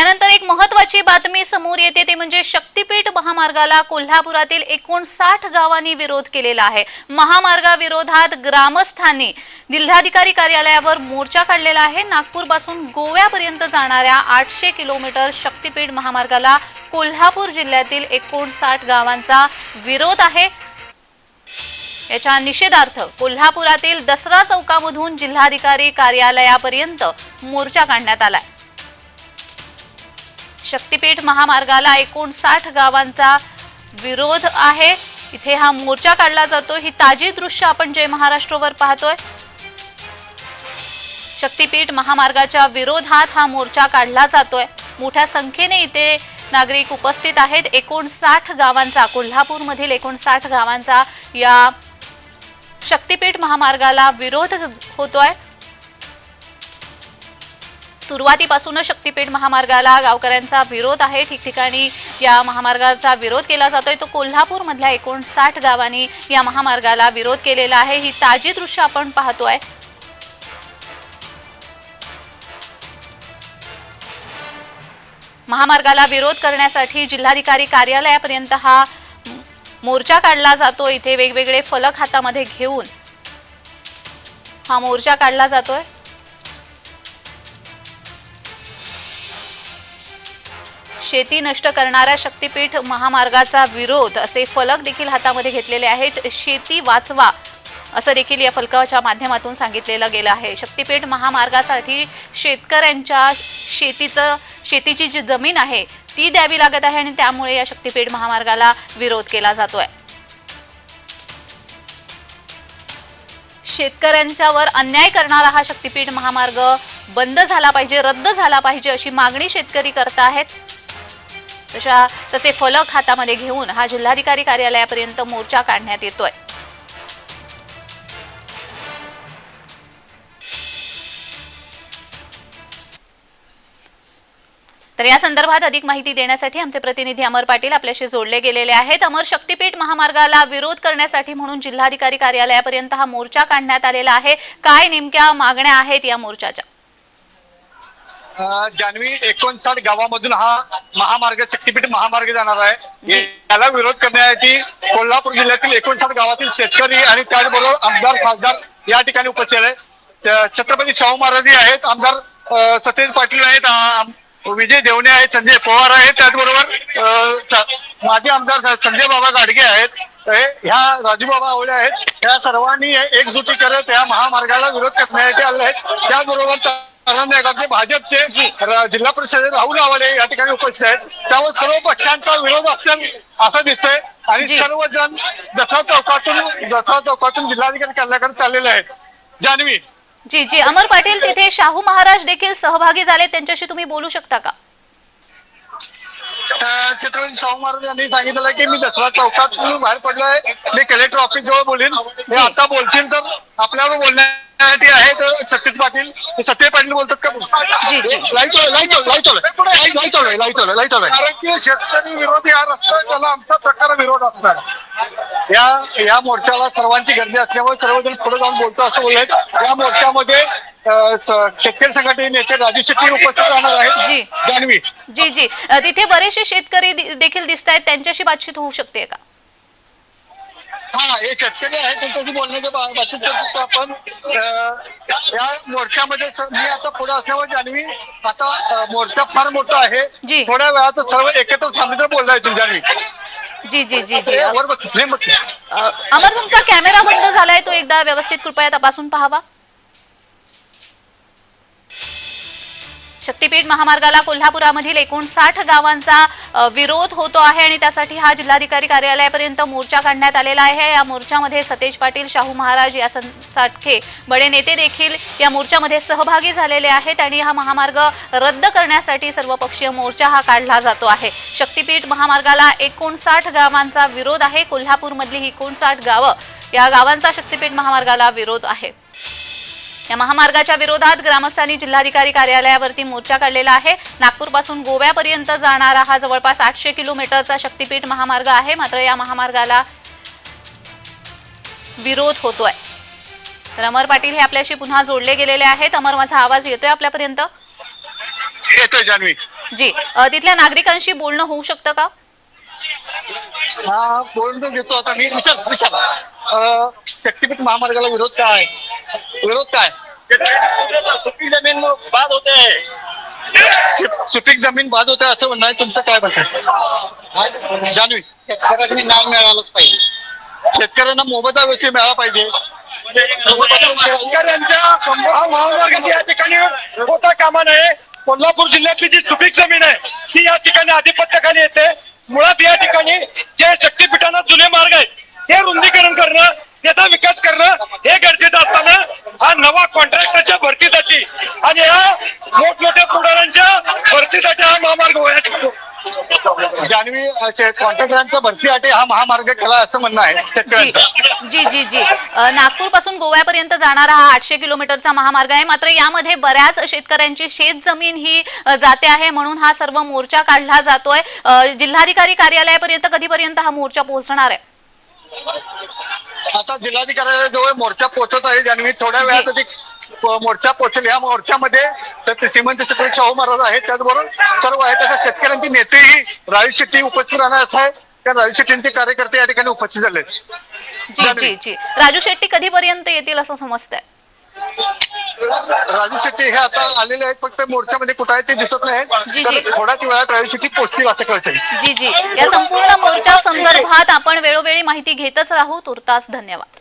यानंतर एक महत्वाची बातमी समोर येते ते म्हणजे शक्तीपीठ महामार्गाला कोल्हापुरातील एकूण साठ गावांनी विरोध केलेला आहे. महामार्गाविरोधात ग्रामस्थांनी जिल्हाधिकारी कार्यालयावर मोर्चा काढलेला आहे. नागपूरपासून गोव्यापर्यंत जाणाऱ्या आठशे किलोमीटर शक्तीपीठ महामार्गाला कोल्हापूर जिल्ह्यातील एकोणसाठ गावांचा विरोध आहे. याच्या निषेधार्थ कोल्हापुरातील दसरा चौकामधून जिल्हाधिकारी कार्यालयापर्यंत मोर्चा काढण्यात आलाय. शक्तीपीठ महामार्गाला एकूण साठ गावांचा विरोध आहे. इथे हा मोर्चा काढला जातो. ही ताजी दृश्य आपण जय महाराष्ट्रवर पाहतोय. शक्तीपीठ महामार्गाच्या विरोधात हा मोर्चा काढला जातोय. मोठ्या संख्येने इथे नागरिक उपस्थित आहेत. एकोणसाठ गावांचा कोल्हापूरमधील एकोणसाठ गावांचा या शक्तीपीठ महामार्गाला विरोध होतोय. सुरुवातीपासूनच शक्तीपीठ महामार्गाला गावकऱ्यांचा विरोध आहे. ठिकठिकाणी या महामार्गाचा विरोध केला जातोय. तो कोल्हापूरमधल्या एकोणसाठ गावांनी या महामार्गाला विरोध केलेला आहे. ही ताजी दृश्य आपण पाहतोय. महामार्गाला विरोध करण्यासाठी जिल्हाधिकारी कार्यालयापर्यंत हा मोर्चा काढला जातो. इथे वेगवेगळे फलक हातामध्ये घेऊन हा मोर्चा काढला जातोय. शेती नष्ट करणाऱ्या शक्तीपीठ महामार्गाचा विरोध असे फलक देखील हातामध्ये घेतलेले आहेत. शेती वाचवा असं देखील या फलकाच्या माध्यमातून सांगितलेलं गेलं आहे. शक्तीपीठ महामार्गासाठी शेतकऱ्यांच्या शेतीचं शेतीची जी जमीन आहे ती द्यावी लागत आहे आणि त्यामुळे या शक्तीपीठ महामार्गाला विरोध केला जातोय. शेतकऱ्यांच्यावर अन्याय करणारा हा शक्तीपीठ महामार्ग बंद झाला पाहिजे रद्द झाला पाहिजे अशी मागणी शेतकरी करत आहेत. तशा तसे फलक हातामध्ये घेऊन हा जिल्हाधिकारी कार्यालयापर्यंत मोर्चा काढण्यात येतोय. तर या संदर्भात अधिक माहिती देण्यासाठी आमचे प्रतिनिधी अमर पाटील आपल्याशी जोडले गेलेले आहेत. अमर शक्तीपीठ महामार्गाला विरोध करण्यासाठी म्हणून जिल्हाधिकारी कार्यालयापर्यंत हा मोर्चा काढण्यात आलेला आहे. काय नेमक्या मागण्या आहेत या मोर्चाच्या? जान्हवी एकोणसाठ गावामधून हा महामार्ग शक्तीपीठ महामार्ग जाणार आहे. याला विरोध करण्यासाठी कोल्हापूर जिल्ह्यातील एकोणसाठ गावातील शेतकरी आणि त्याचबरोबर आमदार खासदार या ठिकाणी उपस्थित आहे छत्रपती शाहू महाराज आहेत आमदार सतेज पाटील आहेत विजय देवणे आहेत संजय पवार आहेत त्याचबरोबर माजी आमदार संजय बाबा गाडगे आहेत. ह्या राजूबाबा आवळे आहेत. ह्या सर्वांनी एकजुटी करत या महामार्गाला विरोध करण्यासाठी आले आहेत. त्याचबरोबर भाजपचे जिल्हा परिषद राहुल आवाडे या ठिकाणी उपस्थित आहेत. त्यावर सर्व पक्षांचा विरोध असेल असं दिसतंय. आणि. सर्वजण दसरा चौकातून दसरा चौकातून जिल्हाधिकारी कार्यालयाकडे चाललेले आहेत. जान्हवी. जी जी. अमर पाटील तिथे शाहू महाराज देखील सहभागी झाले. त्यांच्याशी तुम्ही बोलू शकता का? छत्रपती शाहू महाराज यांनी सांगितलं की मी दसरा चौकातून बाहेर पडलोय. मी कलेक्टर ऑफिस जवळ बोलीन. आता बोलतील तर आपल्यावर बोलण्यासाठी आहेत सत्यजित पाटील. हे सत्य पाटील बोलतात का जी, जी. Light light light light light light light कारण की शेतकरी विरोधी हा रस्ता त्याला आमचा प्रकार विरोध असणार या या मोर्चाला सर्वांची गर्दी असल्यामुळे सर्वजण पुढे जाऊन बोलतो असं बोललेत या मोर्चामध्ये शेतकरी संघटनेचे नेते राजू शेट्टी उपस्थित राहणार आहेत. जी. जान्हवी. जी जी. तिथे बरेचसे शेतकरी देखील दिसत आहेत त्यांच्याशी बातचीत होऊ शकते का? हा हे शेतकरी आहेत त्यांच्याशी बोलण्याच्या बा- बाबतीत शकतो आपण. अं, या मोर्चामध्ये स- मी आता पुढे असल्यामुळे जान्हवी आता अं, मोर्चा फार मोठा आहे. जी. थोड्या वेळात सर्व एकत्र थांबले तर बोलला येतील जान्हवी जी जी जी जी. अ, वर बघ, बघ. अ, अमर तुमचा कॅमेरा बंद झालाय. तो एकदा व्यवस्थित कृपया तपासून पाहावा. शक्तीपीठ महामार्गाला कोल्हापुरामधील एकूण साठ गावांचा विरोध होतो आहे आणि त्यासाठी हा जिल्हाधिकारी कार्यालयापर्यंत मोर्चा काढण्यात आलेला आहे. या मोर्चामध्ये सतेज पाटील शाहू महाराज या सारखे बडे नेते देखील या मोर्चामध्ये सहभागी झालेले आहेत आणि हा महामार्ग रद्द करण्यासाठी सर्वपक्षीय मोर्चा हा काढला जातो आहे. शक्तीपीठ महामार्गाला एकोणसाठ गावांचा विरोध आहे. कोल्हापूरमधली ही एकोणसाठ गावं या गावांचा शक्तीपीठ महामार्गाला विरोध आहे. या महामार्गाच्या विरोधात ग्रामस्थांनी जिल्हाधिकारी कार्यालयावरती मोर्चा काढलेला आहे. नागपूरपासून गोव्यापर्यंत जाणारा हा जवळपास आठशे किलोमीटरचा शक्तीपीठ महामार्ग आहे. मात्र या महामार्गाला विरोध होतोय. तर अमर पाटील हे आपल्याशी पुन्हा जोडले गेलेले आहेत. अमर माझा आवाज येतोय आपल्यापर्यंत? येतोय जान्हवी. जी. तिथल्या नागरिकांशी बोलणं होऊ शकतं का? हा बोलून घेतो आता मी. विचार विचार शक्तीपीठ महामार्गाला विरोध काय विरोध काय? सुपीक जमीन बाद होते. सुप- सुपीक जमीन बाद होते असं म्हणणं आहे. तुमचं काय म्हणतात जान्हवी शेतकऱ्यांनी न्याय मिळालाच पाहिजे. शेतकऱ्यांना मोबदला व्यक्ती मिळाला पाहिजे. शेतकऱ्यांच्या हा महामार्ग या ठिकाणी होता कामा नये. कोल्हापूर जिल्ह्यातली जी सुपीक जमीन आहे ती या ठिकाणी आधिपत्याखाली येते. मुळात या ठिकाणी जे शक्तीपीठांना जुने मार्ग आहेत ते रुंदीकरण करणं त्याचा विकास करणं हे गरजेचं हा नवा कॉन्ट्रॅक्टरच्या भरतीसाठी आणि या मोठमोठ्या पुढाऱ्यांच्या भरतीसाठी हा महामार्ग होण्याची जान्हवी कॉन्ट्रॅक्टरांचा भरतीसाठी हा महामार्ग केला असं म्हणणं आहे जी जी जी नागपूरपासून गोव्यापर्यंत जाणारा हा आठशे किलोमीटरचा महामार्ग आहे. मात्र यामध्ये बऱ्याच शेतकऱ्यांची शेत जमीन ही जाते आहे म्हणून हा सर्व मोर्चा काढला जातोय. जिल्हाधिकारी कार्यालयापर्यंत कधीपर्यंत हा मोर्चा पोहोचणार आहे? आता जिल्हाधिकाऱ्याजवळ मोर्चा पोहोचत आहे जान्हवी थोड्या वेळात मोर्चा पोहोचेल. या मोर्चामध्ये तर श्रीमंत छत्रपती शाहू महाराज आहेत. त्याचबरोबर सर्व आहेत. तसंच शेतकऱ्यांचे नेतेही राजू शेट्टी उपस्थित राहणार असं आहे. त्या राजू शेट्टींचे कार्यकर्ते या ठिकाणी उपस्थित झाले जी जी जी. राजू शेट्टी कधीपर्यंत येतील असं समजतंय? राजू शेट्टी हे आता आलेले आहेत फक्त मोर्चामध्ये कुठं आहेत ते दिसत जी, नाही थोड्याच वेळात राजू शेट्टी पोहोचतील असं कळतंय. जी जी. या संपूर्ण मोर्चा संदर्भात आपण वेळोवेळी माहिती घेतच राहू. तुर्तास धन्यवाद.